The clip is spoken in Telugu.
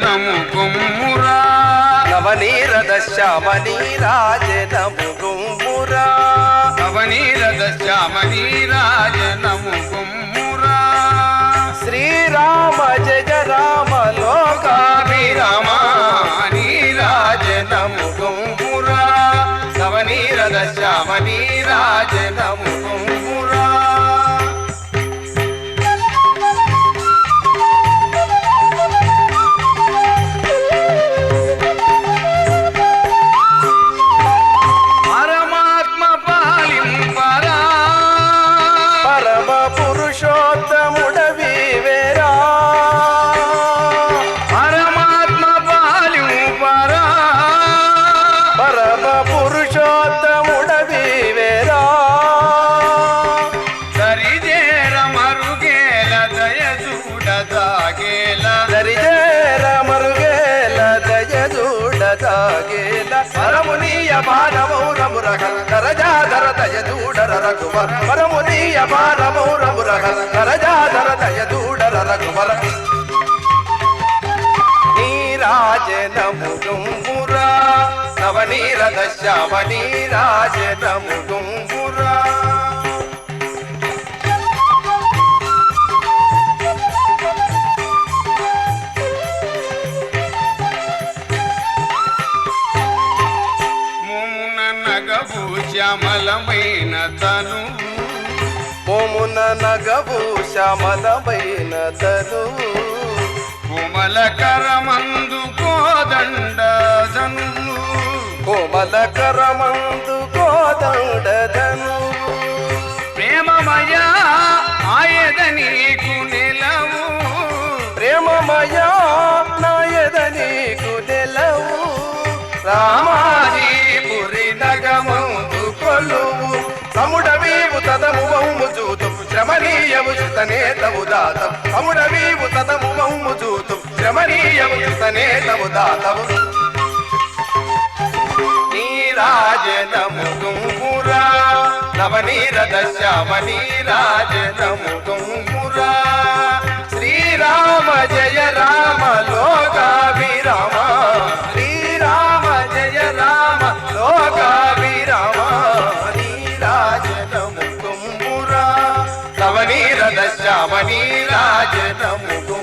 నము గుమ్మురా నవనీర దశ్యామనీరాజ నము గుమ్మురా నవనీర దశ్యామనీరాజ నము గుమ్మురా శ్రీరామ జయ రామ లోకాభిరామ నీరాజ నము గుమ్మురా నవనీర దశ్యామనీరాజ నము పరమునీయ మానమౌరమురగ కరజాధర దయ చూడర రఘువర పరమునీయ మానమౌరమురగ కరజాధర దయ రఘువర నీరాజనముగుంబురా నవనీరద శ్యామ నీరాజనముగుంబురా నగవు శ్యామలమైన తను. మోమున నగవు శ్యామలమైన తను. కోమల కరమందు కోదండ జను. కోమల కరమందు కోదండధను ప్రేమమయ ఆయద నీకు నిలవు. ప్రేమమయా నాయద నీకు నెలవు. రామాజీపురి శ్రమణీయము చితనేతము దాతం సముడవీవు తదము మౌము చూతు. శ్రమణీయము తనే తవు దాతవు. తుంగురా నవనీరద శ్యామ నీరాజనము శ్రీరామ జయ శ్రవణీ రాజనముగు